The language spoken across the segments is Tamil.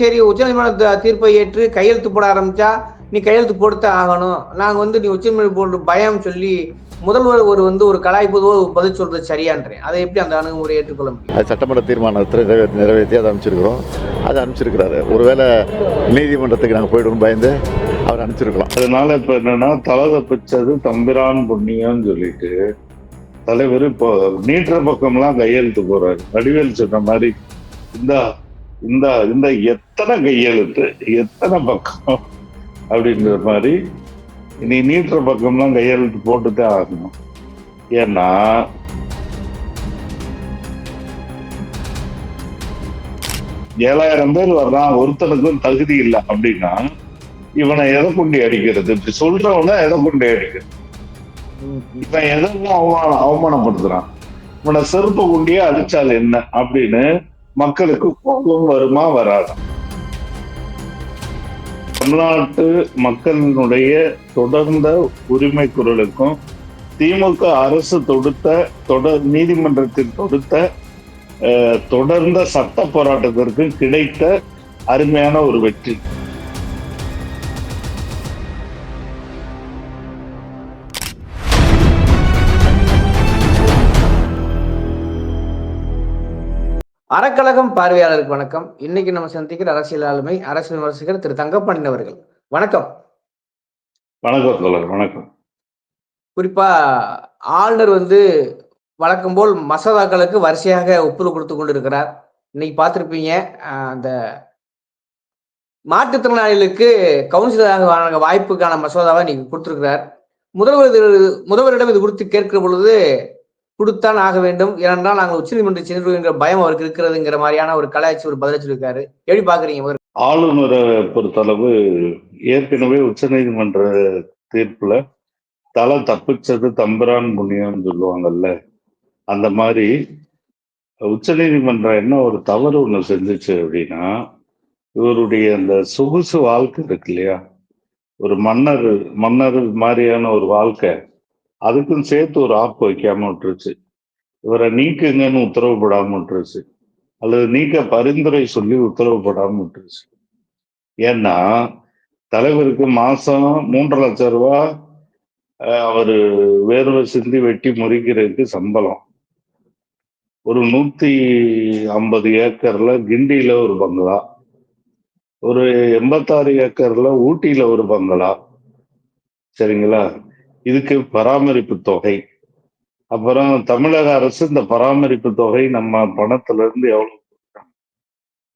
சரி உச்சநீதிமன்ற தீர்ப்பை ஏற்று கையெழுத்து போட ஆரம்பிச்சா நீ கையெழுத்து போட்டு ஆகணும். நாங்க வந்து நீ உச்சநீதிமன்றம் போன்ற பயம் சொல்லி முதல்வர் ஒரு வந்து ஒரு கலாய்ப்பு பதில் சொல்றது சரியான்றேன். அதை எப்படி அந்த அணுகுமுறை ஏற்றுக்கொள்ள முடியும்? அது சட்டமன்ற தீர்மானத்தில் நிறைவேற்றி நிறைவேற்றி அதை அனுப்பிச்சிருக்கிறோம். அதை அனுப்பிச்சிருக்கிறாரு. ஒருவேளை நீதிமன்றத்துக்கு நாங்கள் போய்டுவோம் பயந்து அவர் அனுப்பிச்சிருக்கலாம். அதனால இப்ப என்னன்னா தலை தப்பிச்சது தம்பிரான் புண்ணியம்னு சொல்லிட்டு தலைவர் இப்போ நீட்டுற பக்கம்லாம் கையெழுத்து போறாரு. வடிவேல் சொன்ன மாதிரி இந்த இந்த இந்த எத்தனை கையெழுத்து எத்தனை பக்கம் அப்படின்ற மாதிரி நீ நீட்டுற பக்கம்லாம் கையெழுத்து போட்டுதான் ஆகணும். ஏன்னா ஏழாயிரம் பேர் வர்றான் ஒருத்தனுக்கும் தகுதி இல்லை அப்படின்னா இவனை எதை கொண்டு அடிக்கிறது? இப்படி சொல்றவன எதை கொண்டு அடிக்கிறது? இவன் எதெல்லாம் அவமானம் அவமானப்படுத்துறான்? இவனை செருப்பு கொண்டே அடிச்சால் என்ன? அப்படின்னு மக்களுக்கு கோபம் வருமா வராதா? தமிழ்நாட்டு மக்களினுடைய தொடர்ந்த உரிமை குரலுக்கும் திமுக அரசு தொடுத்த தொடர் நீதிமன்றத்தில் தொடுத்த தொடர்ந்த சட்ட போராட்டத்திற்கு கிடைத்த அருமையான ஒரு வெற்றி. அறக்கழகம் பார்வையாளருக்கு வணக்கம். இன்னைக்கு நம்ம சந்திக்கிற அரசியல் ஆளுமை அரசியல் விமர்சகர் திரு தங்கப்பாண்டியன் அவர்கள். வணக்கம். வணக்கம் தோழர் வணக்கம். குறிப்பா ஆளுநர் வந்து வழக்கம் போல் மசோதாக்களுக்கு வரிசையாக ஒப்புதல் கொடுத்து கொண்டிருக்கிறார். இன்னைக்கு பார்த்திருப்பீங்க அந்த மாற்றுத்திறனாளிகளுக்கு கவுன்சிலராக வாய்ப்புக்கான மசோதாவை இன்னைக்கு கொடுத்திருக்கிறார். முதல்வர் முதல்வரிடம் இது குறித்து கேட்கிற பொழுது கொடுத்தான் ஆக வேண்டும். ஏனென்றால் நாங்கள் உச்சநீதிமன்றம் சென்றுங்கிற பயம் அவருக்கு இருக்கிறதுங்கிற மாதிரியான ஒரு கலாய்ச்சி ஒரு பதில் சொல்லியிருக்காரு எப்படி பாக்குறீங்க ஆளுநரை பொறுத்தளவு ஏற்கனவே உச்சநீதிமன்ற தீர்ப்புல தலை தப்பிச்சது தம்பிரான் புண்ணியம் சொல்லுவாங்கல்ல அந்த மாதிரி உச்சநீதிமன்றம் என்ன ஒரு தவறு ஒன்று செஞ்சுச்சு அப்படின்னா இவருடைய அந்த சொகுசு வாழ்க்கை இருக்கு இல்லையா? ஒரு மன்னர் மன்னர் மாதிரியான ஒரு வாழ்க்கை. அதுக்கும் சேர்த்து ஒரு ஆப் வைக்காம விட்டுருச்சு. இவரை நீக்குங்கன்னு உத்தரவு போடாம விட்டுருச்சு. அல்லது நீக்க பரிந்துரை சொல்லி உத்தரவு போடாம விட்டுருச்சு. ஏன்னா தலைவருக்கு மாசம் மூன்றரை லட்சம் ரூபாய் அவர் வேர்வை சிந்தி வெட்டி முறிக்கிறதுக்கு சம்பளம். ஒரு நூத்தி ஐம்பது ஏக்கர்ல கிண்டியில ஒரு பங்களா. ஒரு எண்பத்தாறு ஏக்கர்ல ஊட்டியில ஒரு பங்களா. சரிங்களா? இதுக்கு பராமரிப்பு தொகை. அப்புறம் தமிழக அரசு இந்த பராமரிப்பு தொகை நம்ம பணத்துல இருந்து எவ்வளவு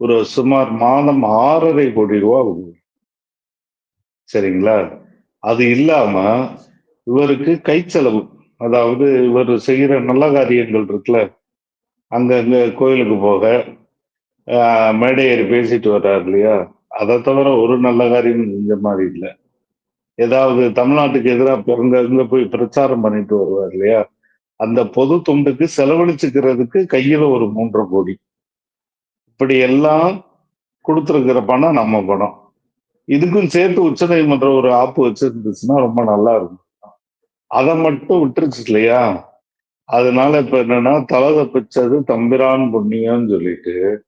ஒரு சுமார் மாதம் ஆறரை கோடி ரூபா சரிங்களா? அது இல்லாம இவருக்கு கை செலவு அதாவது இவர் செய்கிற நல்ல காரியங்கள் இருக்குல்ல? அங்கங்க கோயிலுக்கு போக மேடையேறி பேசிட்டு வர்றாரு இல்லையா? அதை தவிர ஒரு நல்ல காரியம் செஞ்ச மாதிரி இல்லை. ஏதாவது தமிழ்நாட்டுக்கு எதிராக அங்க அங்க போய் பிரச்சாரம் பண்ணிட்டு வருவார் இல்லையா? அந்த பொது தொண்டுக்கு செலவழிச்சுக்கிறதுக்கு கையில ஒரு மூன்றரை கோடி. இப்படி எல்லாம் கொடுத்துருக்கிற பணம் நம்ம பணம். இதுக்கும் சேர்த்து உச்சநீதிமன்றம் ஒரு ஆப்பு வச்சிருந்துச்சுன்னா ரொம்ப நல்லா இருக்கும். அதை மட்டும் விட்டுருச்சு இல்லையா? அதனால இப்ப என்னன்னா தலை தப்பிச்சது தம்பிரான் புண்ணியம்னு சொல்லிட்டு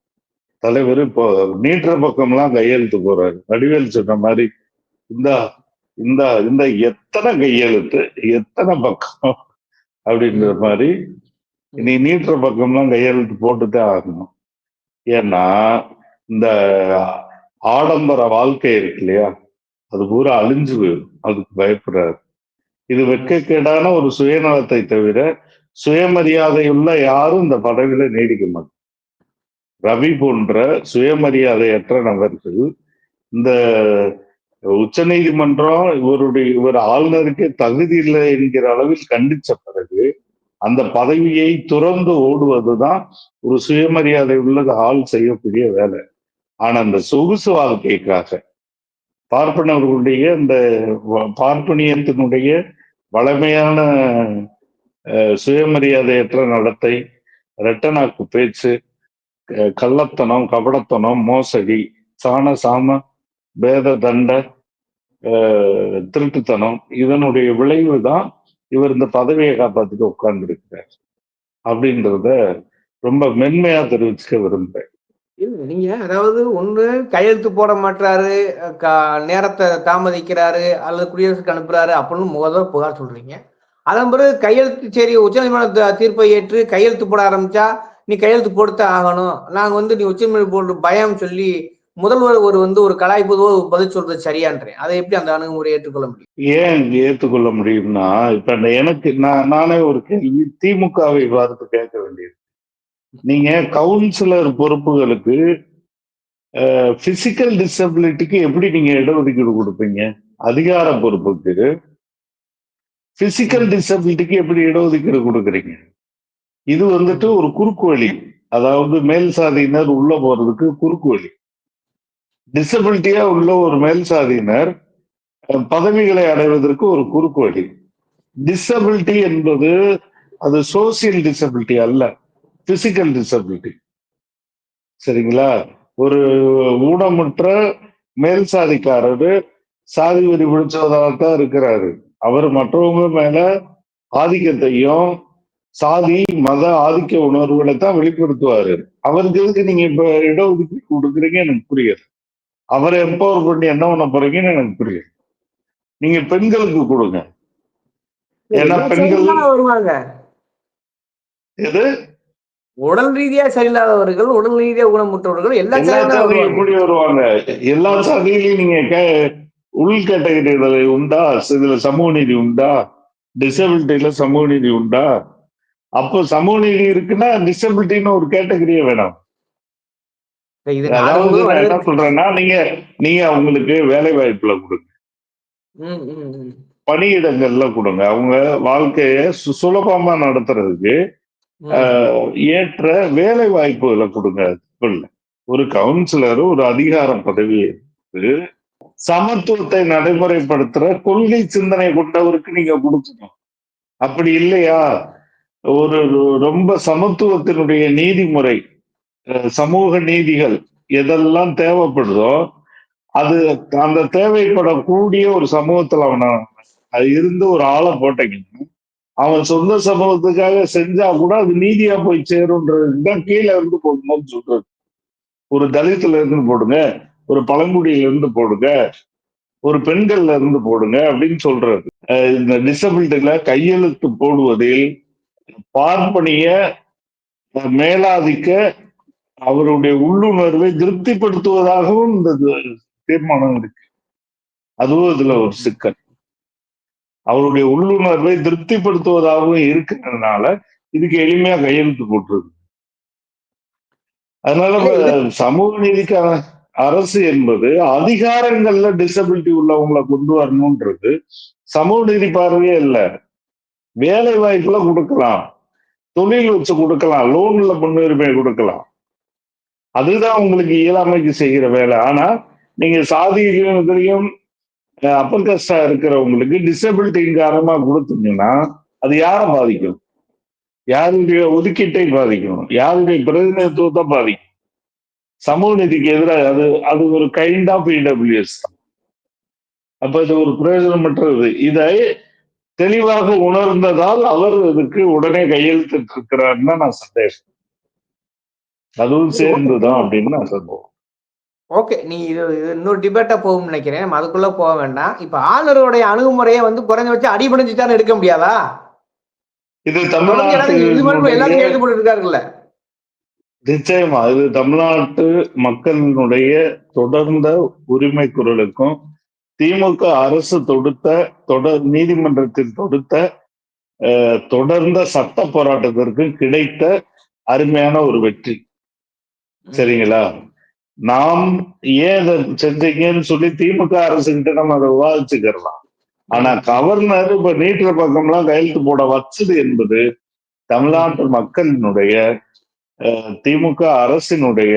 தலைவர் இப்போ நீட்டுற பக்கம்லாம் கையெழுத்து போறாரு. வடிவேல் சொன்ன மாதிரி இந்த இந்த இந்த எத்தனை கையெழுத்து எத்தனை பக்கம் அப்படின்ற மாதிரி நீ நீட்டுற பக்கம்லாம் கையெழுத்து போட்டுதான் ஆகணும். ஏன்னா இந்த ஆடம்பர வாழ்க்கை இருக்கு இல்லையா? அது பூரா அழிஞ்சு போயிடும் அதுக்கு பயப்படுறாரு இது வெட்கக்கேடான ஒரு சுயநலத்தை தவிர சுயமரியாதையுள்ள யாரும் இந்த பதவியில நீடிக்க மாட்டாங்க. ரவி போன்ற சுயமரியாதையற்ற நபர்கள் இந்த உச்சநீதிமன்றம் இவருடைய இவர் ஆளுநருக்கு தகுதி இல்லை என்கிற அளவில் கண்டிச்ச பிறகு அந்த பதவியை துறந்து ஓடுவதுதான் ஒரு சுயமரியாதை உள்ளது ஆள் செய்யக்கூடிய வேலை. ஆனா அந்த சொகுசு வாழ்க்கைக்காக பார்ப்பனவர்களுடைய அந்த பார்ப்பனியத்தினுடைய வளமையான சுயமரியாதையற்ற நடத்தை ரெட்டனாக்கு பேச்சு க- கள்ளத்தனம் கபடத்தனம் மோசடி சாண சாம பேத தண்ட திருட்டுத்தனம் இதனுடைய விளைவு தான் இவர் இந்த பதவியை காப்பாத்திட்டு உட்கார்ந்துருக்கிறார் அப்படின்றத ரொம்ப மென்மையா தெரிவிச்சுக்க விரும்புறேன். நீங்க அதாவது ஒன்று கையெழுத்து போட மாட்டாரு நேரத்தை தாமதிக்கிறாரு அல்லது குடியரசுக்கு அனுப்புறாரு அப்படின்னு முதல்ல புகார் சொல்றீங்க. அதன் பிறகு கையெழுத்து சரி உச்சநீதிமன்ற தீர்ப்பை ஏற்று கையெழுத்து போட ஆரம்பிச்சா நீ கையெழுத்து போட்டு ஆகணும். நாங்கள் வந்து நீ உச்சநீதிமன்றம் போட்டு பயம் சொல்லி முதல்வர் ஒரு வந்து ஒரு கலாய்ப்பதோ பதில் சொல்றது சரியான்றேன். அதை எப்படி அந்த அணுகுமுறை ஏற்றுக்கொள்ள முடியும்? ஏன் ஏற்றுக்கொள்ள முடியும்னா இப்ப அந்த எனக்கு நான் நானே ஒரு கேள்வி திமுகவை பார்த்து கேட்க வேண்டியது. நீங்க கவுன்சிலர் பொறுப்புகளுக்கு பிசிக்கல் டிசபிலிட்டிக்கு எப்படி நீங்க இடஒதுக்கீடு கொடுப்பீங்க? அதிகார பொறுப்புக்கு பிசிக்கல் டிசபிலிட்டிக்கு எப்படி இடஒதுக்கீடு கொடுக்குறீங்க? இது வந்துட்டு ஒரு குறுக்கு வழி. அதாவது மேல் சாதியினர் உள்ள போறதுக்கு குறுக்கு வழி. டிசபிலிட்டியா உள்ள ஒரு மேல் சாதியினர் பதவிகளை அடைவதற்கு ஒரு குறுக்கு வழி டிசபிலிட்டி என்பது அது சோசியல் டிசபிலிட்டி அல்ல பிசிக்கல் டிசபிலிட்டி சரிங்களா? ஒரு ஊனமுற்ற மேல் சாதிக்காரரு சாதி வெறி பிடிச்சவராகத்தான் இருக்கிறாரு. அவர் மற்றவங்க மேல ஆதிக்கத்தையும் சாதி மத ஆதிக்க உணர்வுகளை தான் வெளிப்படுத்துவாரு. அவருக்கு நீங்க இப்ப இடஒதுக்கீடு கொடுக்குறீங்க எனக்கு புரியுது அவரை எம்பவர் பண்ணி என்ன பண்ண போறீங்கன்னு எனக்கு புரியுது. நீங்க பெண்களுக்கு கொடுங்க. ஏன்னா பெண்கள் வருவாங்க. எது? உடல் ரீதியா சரியில்லாதவர்கள் உடல் ரீதியா ஊனமுற்றவர்கள் எல்லா சாதியும். எப்படி வருவாங்க. எல்லா சாதியிலையும் நீங்க உள் கேட்டகரிகளை உண்டா? இதுல சமூக நீதி உண்டா? டிசபிலிட்டியில சமூக நீதி உண்டா? அப்போ சமூக நீதி இருக்குன்னா டிசபிலிட்டின்னு ஒரு கேட்டகரியே வேணாம் இது நாடு அதாவது முழுவதும் நான் என்ன சொல்றேன்னா நீங்க நீங்க அவங்களுக்கு வேலை வாய்ப்புல கொடுங்க. பணியிடங்கள்ல கொடுங்க. அவங்க வாழ்க்கைய சுலபமா நடத்துறதுக்கு ஏற்ற வேலை வாய்ப்புகளை கொடுங்க. ஒரு கவுன்சிலர் ஒரு அதிகார பதவியை எடுத்து சமத்துவத்தை நடைமுறைப்படுத்துற கொள்கை சிந்தனை கொண்டவருக்கு நீங்க கொடுக்கணும். அப்படி இல்லையா? ஒரு ரொம்ப சமத்துவத்தினுடைய நீதிமுறை சமூக நீதிகள் எதெல்லாம் தேவைப்படுதோ அது அந்த தேவைப்படக்கூடிய ஒரு சமூகத்துல அவன அது இருந்து ஒரு ஆளை போட்டீங்கன்னா அவன் சொந்த சமூகத்துக்காக செஞ்சா கூட அது நீதியா போய் சேரும்ன்றதுதான் தான் கீழே இருந்து போடணும்னு சொல்றது ஒரு தலித்துல இருந்து போடுங்க ஒரு பழங்குடியில இருந்து போடுங்க ஒரு பெண்கள்ல இருந்து போடுங்க அப்படின்னு சொல்றது இந்த டிசபிலிட்டியில கையெழுத்து போடுவதில் பார்ப்பனிய மேலாதிக்க அவருடைய உள்ளுணர்வை திருப்திப்படுத்துவதாகவும் இந்த தீர்மானம் இருக்கு. அதுவும் இதுல ஒரு சிக்கல். அவருடைய உள்ளுணர்வை திருப்திப்படுத்துவதாகவும் இருக்கிறதுனால இதுக்கு எளிமையா கையெழுத்து போட்டுருது அதனால சமூக நீதிக்கான அரசு என்பது அதிகாரங்கள்ல டிசபிலிட்டி உள்ளவங்களை கொண்டு வரணும்ன்றது சமூக நீதி பார்வையே இல்ல. வேலை வாய்ப்புல கொடுக்கலாம். தொழில் வச்சு கொடுக்கலாம். லோன்ல முன்னுரிமை கொடுக்கலாம். அதுதான் உங்களுக்கு இயலாமைக்கு செய்கிற வேலை. ஆனா நீங்க சாதிகளையும் இதுலயும் அப்பர் கஸ்டா இருக்கிறவங்களுக்கு டிசபிலிட்டியின் காரணமா கொடுத்தீங்கன்னா அது யாரை பாதிக்கும்? யாருடைய ஒதுக்கீட்டை பாதிக்கும்? யாருடைய பிரதிநிதித்துவத்தை பாதிக்கும்? சமூக நீதிக்கு எதிராக அது அது ஒரு கைண்ட் ஆஃப் இடபிள்யூஎஸ் அப்ப இது ஒரு பிரயோஜனமற்றது. இதை தெளிவாக உணர்ந்ததால் அவர் இதுக்கு உடனே கையெழுத்திட்டு இருக்கிறாருன்னு நான் சந்தேகம். அதுவும் சேர்ந்துதான் அப்படின்னு நான் சொல்லுவோம் ஓகே நீ இது இன்னொரு டிபேட்டா போகும்னு நினைக்கிறேன். நம்ம அதுக்குள்ள போக வேண்டாம். இப்ப ஆளுநருடைய அணுகுமுறையை வந்து குறைஞ்சபட்சம் அடிபணிச்சுட்டான்னு எடுக்க முடியாதா? இது எல்லாரும் தமிழ்நாட்டு கையெழுத்து போட்டு இருக்காருல்ல. நிச்சயமா இது தமிழ்நாட்டு மக்களினுடைய தொடர்ந்த உரிமை குரலுக்கும் திமுக அரசு தொடுத்த தொடர் நீதிமன்றத்தில் தொடுத்த தொடர்ந்த சட்ட போராட்டத்திற்கு கிடைத்த அருமையான ஒரு வெற்றி. சரிங்களா? நாம் ஏன் இதை செஞ்சீங்கன்னு சொல்லி திமுக அரசு கிட்ட நம்ம அதை விவாதிச்சுக்கிறலாம். ஆனா கவர்னர் இப்ப நீட்டுற பக்கம்லாம் கையெழுத்து போட வச்சது என்பது தமிழ்நாட்டு மக்களினுடைய திமுக அரசினுடைய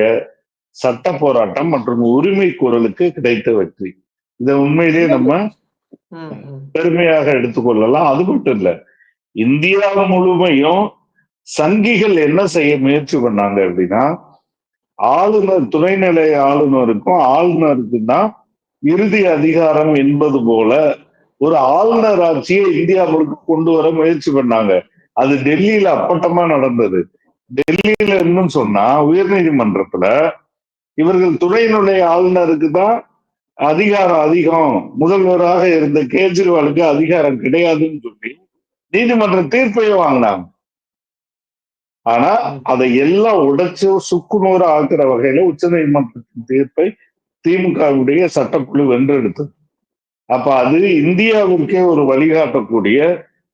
சட்ட போராட்டம் மற்றும் உரிமை குரலுக்கு கிடைத்த வெற்றி. இதை உண்மையிலேயே நம்ம. பெருமையாக எடுத்துக்கொள்ளலாம் அது மட்டும் இல்ல இந்தியா முழுமையும் சங்கிகள் என்ன செய்ய முயற்சி பண்ணாங்க அப்படின்னா ஆளுநர் துணைநிலை ஆளுநருக்கும் ஆளுநருக்கு தான் இறுதி அதிகாரம் என்பது போல ஒரு ஆளுநர் ஆட்சியை இந்தியா முழுக்க கொண்டு வர முயற்சி பண்ணாங்க. அது டெல்லியில அப்பட்டமா நடந்தது. டெல்லியில இன்னும் சொன்னா உயர்நீதிமன்றத்துல இவர்கள் துணைநிலை ஆளுநருக்கு தான் அதிகாரம் அதிகம். முதல்வராக இருந்த கேஜ்ரிவாலுக்கு அதிகாரம் கிடையாதுன்னு சொல்லி நீதிமன்ற தீர்ப்பையும் வாங்கினாங்க. ஆனா அதை எல்லாம் உடைச்சு சுக்குநூறு ஆக்குற வகையில உச்ச நீதிமன்றத்தின் தீர்ப்பை திமுகவுடைய சட்டக்குழு வென்றெடுத்தது. அப்ப அது இந்தியாவிற்கே ஒரு வழிகாட்டக்கூடிய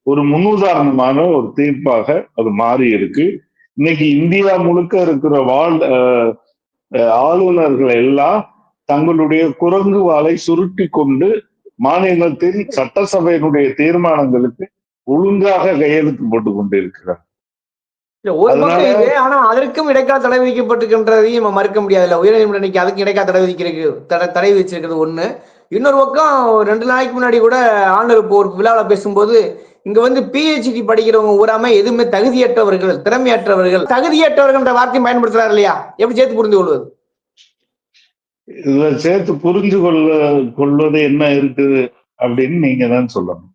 ஒரு முன்னுதாரணமான ஒரு தீர்ப்பாக அது மாறி இருக்கு இன்னைக்கு இந்தியா முழுக்க இருக்கிற வாழ் ஆளுநர்கள் எல்லாம் தங்களுடைய குரங்கு வாளை சுருட்டி கொண்டு மாநிலத்தில் சட்டசபையினுடைய தீர்மானங்களுக்கு ஒழுங்காக கையெழுத்து போட்டு கொண்டிருக்கிறார் இல்ல ஒரு பக்கம் இது ஆனா அதற்கும் இடைக்கால தடை விதிக்கப்பட்டிருக்கின்றதையும் நம்ம மறுக்க முடியாது இல்ல உயர்நீதிமன்றம் இன்னைக்கு அதுக்கு இடைக்கால தடை விதிக்கிறது தடை தடை விதிச்சிருக்கிறது ஒண்ணு. இன்னொரு பக்கம் ரெண்டு நாளைக்கு முன்னாடி கூட ஆளுநர் இப்போ ஒரு விழாவில் பேசும்போது இங்க வந்து பிஹெச்டி படிக்கிறவங்க ஊராம எதுவுமே தகுதியற்றவர்கள் திறமையற்றவர்கள் தகுதியற்றவர்கள்ன்ற வார்த்தையை பயன்படுத்துறாரு இல்லையா? எப்படி சேர்த்து புரிந்து கொள்வது? இதுல சேர்த்து புரிஞ்சு கொள்ள கொள்வது என்ன இருக்குது அப்படின்னு நீங்க தான் சொல்லணும்.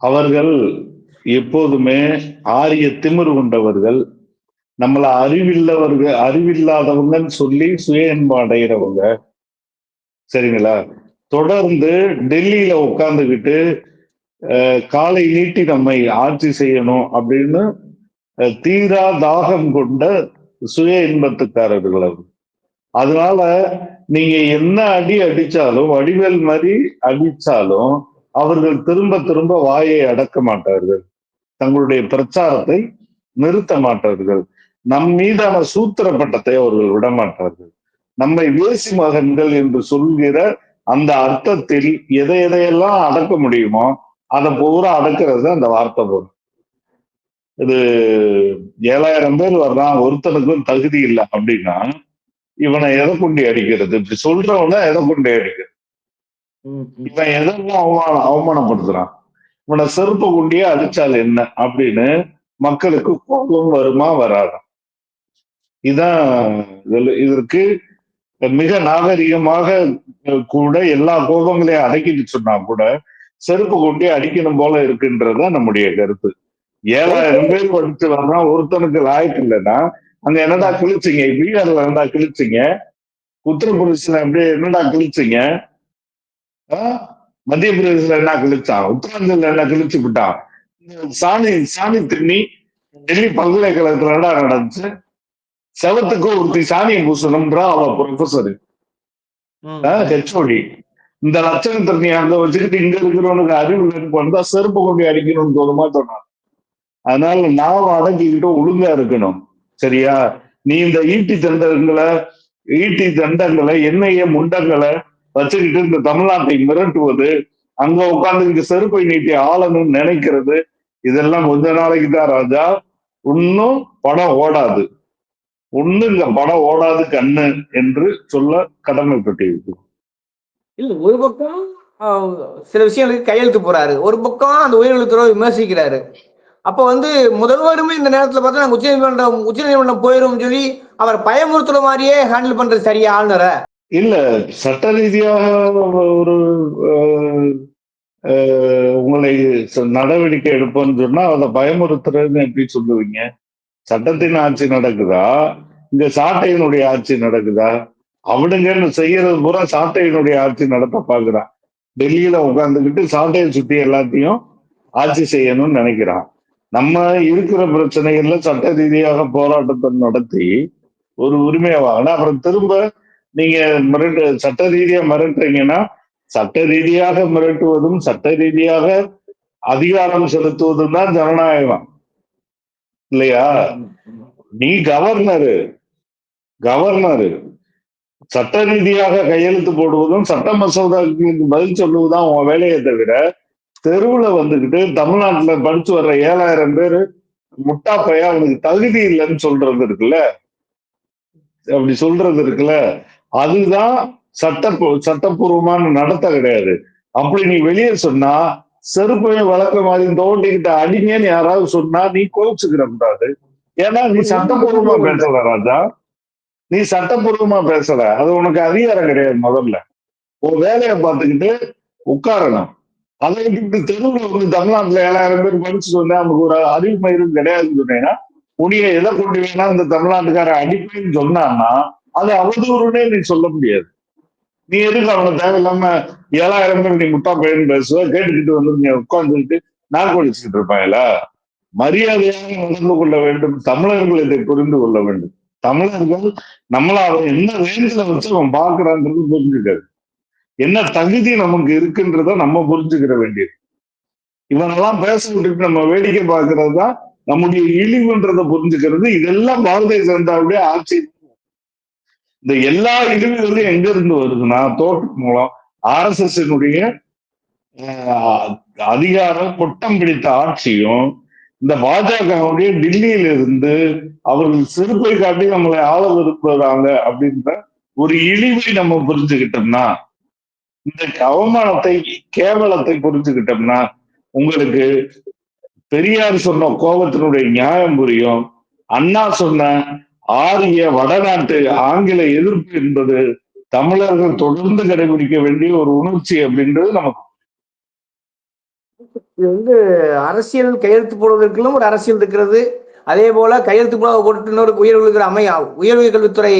அவர்கள் எப்போதுமே ஆரிய திமிர் கொண்டவர்கள் நம்மள அறிவில்லவர்கள் அறிவில்லாதவங்கன்னு சொல்லி சுய இன்பம் அடைகிறவங்க சரிங்களா? தொடர்ந்து டெல்லியில உட்கார்ந்துகிட்டு காலை நீட்டி நம்மை ஆட்சி செய்யணும் அப்படின்னு தீரா தாகம் கொண்ட சுய இன்பத்துக்காரர்கள் அதனால நீங்க என்ன அடி அடிச்சாலும் வடிவேல் மாதிரி அடிச்சாலும் அவர்கள் திரும்ப திரும்ப வாயை அடக்க மாட்டார்கள். தங்களுடைய பிரச்சாரத்தை நிறுத்த மாட்டார்கள். நம் மீதான சூத்திர பட்டத்தை அவர்கள் விட மாட்டார்கள். நம்மை வேசி மகன்கள் என்று சொல்கிற அந்த அர்த்தத்தில் எதை எதையெல்லாம் அடக்க முடியுமோ அதை பூரா அடக்கிறது அந்த வார்த்தை போடும் இது ஏழாயிரம் பேர் வர்றான் ஒருத்தனுக்கும் தகுதி இல்லை அப்படின்னா இவனை எதை கொண்டு அடிக்கிறது? இப்படி சொல்றவன எதை கொண்டு அடிக்கிறது? இவன் எதெல்லாம் அவமான அவமானப்படுத்துறான்? இவனை செருப்ப கொண்டே அடிச்சால் என்ன? அப்படின்னு மக்களுக்கு கோபம் வருமா வராதா? இதான் இதற்கு மிக நாகரிகமாக கூட எல்லா கோபங்களையும் அடக்கிட்டு சொன்னா கூட செருப்பு கொண்டே அடிக்கணும் போல இருக்குன்றதா நம்முடைய கருத்து. ஏழாயிரம் பேர் படிச்சு வர்றான் ஒருத்தனுக்கு லாய்க்கு இல்லைன்னா அங்க என்னடா கிழிச்சிங்க? பீகார்ல என்னடா கிழிச்சிங்க? உத்தரப்பிரதேசல அப்படியே என்னடா கிழிச்சிங்க? மத்திய பிரதேசல என்ன கிழிச்சான் உத்தராஞ்சல்ல என்ன கிழிச்சு விட்டான் சாணி சாணி திண்ணி டெல்லி பல்கலைக்கழகத்துல என்னடா நடந்துச்சு? செவத்துக்கு ஒருத்தி சாணியை பூசணும்ன்றா அவ ப்ரொஃபசர் ஹெச்ஓடி இந்த லட்சணத்தை நீ அங்க வச்சுக்கிட்டு இங்க இருக்கிறவனுக்கு அறிவு இல்லைன்னு வந்தா செருப்பு கொண்டு அடிக்கணும்னு தோணுமா சொன்னான் அதனால நாம அடங்கிக்கிட்டு ஒழுங்கா இருக்கணும். சரியா? நீ இந்த ஈட்டி தண்டங்களை ஈட்டி தண்டங்களை எண்ணெய முண்டங்களை வச்சுக்கிட்டு இந்த தமிழ்நாட்டை மிரட்டுவது அங்க உட்கார்ந்து செருப்பை நீட்டி ஆளணும்னு நினைக்கிறது இதெல்லாம் கொஞ்ச நாளைக்கு தான் ராஜா. இன்னும் படம் ஓடாது. ஒண்ணு இந்த படம் ஓடாது கண்ணு என்று சொல்ல கடமைப்பட்டிருக்கு. இல்ல ஒரு பக்கம் சில விஷயங்களுக்கு கையெழுத்து போறாரு. ஒரு பக்கம் அந்த உயிரிழத்துறவை விமர்சிக்கிறாரு. அப்ப வந்து முதல்வருமே இந்த நேரத்துல பார்த்தா நாங்க உச்சநீதிமன்றம் உச்சநீதிமன்றம் போயிரும் சொல்லி அவர் பயமுறுத்துற மாதிரியே ஹேண்டில் பண்றது சரியா ஆளுநரை? இல்ல சட்ட ரீதியாக ஒரு உங்களை நடவடிக்கை எடுப்போம்னு சொன்னா அதை பயமுறுத்துறதுன்னு எப்படி சொல்லுவீங்க? சட்டத்தின் ஆட்சி நடக்குதா? இங்க சாட்டையினுடைய ஆட்சி நடக்குதா? அவனுங்கன்னு செய்யறது பூரா சாட்டையினுடைய ஆட்சி நடத்த பாக்குறான் டெல்லியில உட்காந்துக்கிட்டு சாட்டையை சுத்தி எல்லாத்தையும் ஆட்சி செய்யணும்னு நினைக்கிறான். நம்ம இருக்கிற பிரச்சனைகள்ல சட்ட ரீதியாக போராட்டத்தை நடத்தி ஒரு உரிமையை வாங்கினா அப்புறம் திரும்ப நீங்க மிரட்டு சட்ட ரீதியா மிரட்டுறீங்கன்னா சட்ட ரீதியாக மிரட்டுவதும் சட்ட ரீதியாக அதிகாரம் செலுத்துவதும் தான் ஜனநாயகம். இல்லையா? நீ கவர்னரு கவர்னரு சட்ட ரீதியாக கையெழுத்து போடுவதும் சட்ட மசோதாவுக்கு பதில் சொல்லுவதுதான் உன் வேலையை தவிர தெருவுல வந்துகிட்டு தமிழ்நாட்டுல படிச்சு வர்ற ஏழாயிரம் பேரு முட்டாப்பையா அவனுக்கு தகுதி இல்லைன்னு சொல்றது இருக்குல்ல? அப்படி சொல்றது இருக்குல்ல? அதுதான் சட்ட சட்டப்பூர்வமான நடத்த கிடையாது. அப்படி நீ வெளியே சொன்னா செருப்பையும் வழக்க மாதிரி தோண்டிக்கிட்ட அடிங்கன்னு யாராவது சொன்னா நீ கோபிச்சுக்கிற கூடாது. ஏன்னா நீ சட்டப்பூர்வமா பேசல ராஜா. நீ சட்டப்பூர்வமா பேசல. அது உனக்கு அதிகாரம் கிடையாது முதல்ல. உன் வேலையை பார்த்துக்கிட்டு உட்காரணும். அதை இப்படி தெருவில் வந்து தமிழ்நாட்டுல ஏழாயிரம் பேர் படிச்சு சொன்னேன் நமக்கு ஒரு அறிவு மயிரும் கிடையாதுன்னு சொன்னீங்கன்னா உனிய எதை கொண்டு வேணா இந்த தமிழ்நாட்டுக்கார அடிப்பைன்னு சொன்னான்னா அது அவதூறுனே நீ சொல்ல முடியாது. நீ எதுக்கு அவனை தேவையில்லாம ஏழாயிரம் பேர் நீ முட்டா பையன் பேசுவ? கேட்டுக்கிட்டு வந்து நீ உட்கார்ந்துக்கிட்டு நான் கொடிச்சுக்கிட்டு இருப்பாங்களா மரியாதையாக நடந்து கொள்ள வேண்டும். தமிழர்கள் இதை புரிந்து கொள்ள வேண்டும். தமிழர்கள் நம்மள அவன் என்ன ரேஞ்சில வச்சு அவன் பாக்குறான்றது புரிஞ்சுக்காது என்ன தகுதி நமக்கு இருக்குன்றத நம்ம புரிஞ்சுக்கிற வேண்டியது. இவனெல்லாம் பேச விட்டுட்டு நம்ம வேடிக்கை பார்க்கறது தான் நம்முடைய இழிவுன்றதை புரிஞ்சுக்கிறது. இதெல்லாம் பாரதிய ஜனதாவுடைய ஆட்சி. இந்த எல்லா இழிவுகளும் எங்க இருந்து வருதுன்னா தோட்டம் மூலம் ஆர் எஸ் எஸ் அதிகாரம் கொட்டம் பிடித்த ஆட்சியும் இந்த பாஜகவுடைய டெல்லியில இருந்து அவர்கள் சிறுப்பை காட்டி நம்மளை ஆள விரும்புறாங்க அப்படின்ற ஒரு இழிவை நம்ம புரிஞ்சுக்கிட்டோம்னா இந்த அவமானத்தை கேவலத்தை புரிஞ்சுக்கிட்டோம்னா உங்களுக்கு பெரியார் சொன்ன கோபத்தினுடைய நியாயம் புரியும். அண்ணா சொன்ன ஆரிய வடநாட்டு ஆங்கில எதிர்ப்பு என்பது தமிழர்கள் தொடர்ந்து கடைபிடிக்க வேண்டிய ஒரு உணர்ச்சி அப்படின்றது நமக்கு. இது வந்து அரசியல் கையெழுத்து போடுவதற்குள்ளும் ஒரு அரசியல் இருக்கிறது. அதே போல கையெழுத்து போட போட்டு இன்னொரு உயர்வு இருக்கிற அமைய உயர்வு கல்வித்துறை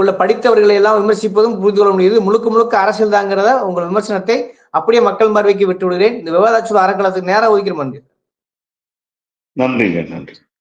உள்ள படித்தவர்களை எல்லாம் விமர்சிப்பதும் புரிந்து கொள்ள முடியுது. முழுக்க முழுக்க அரசியல் தாங்கிறத உங்கள் விமர்சனத்தை அப்படியே மக்கள் பார்வைக்கு விட்டு விடுகிறேன் இந்த விவாதாச்சுவ அறக்கலத்துக்கு நேரம் ஒதுக்கிற மாதிரி நன்றிங்க நன்றி.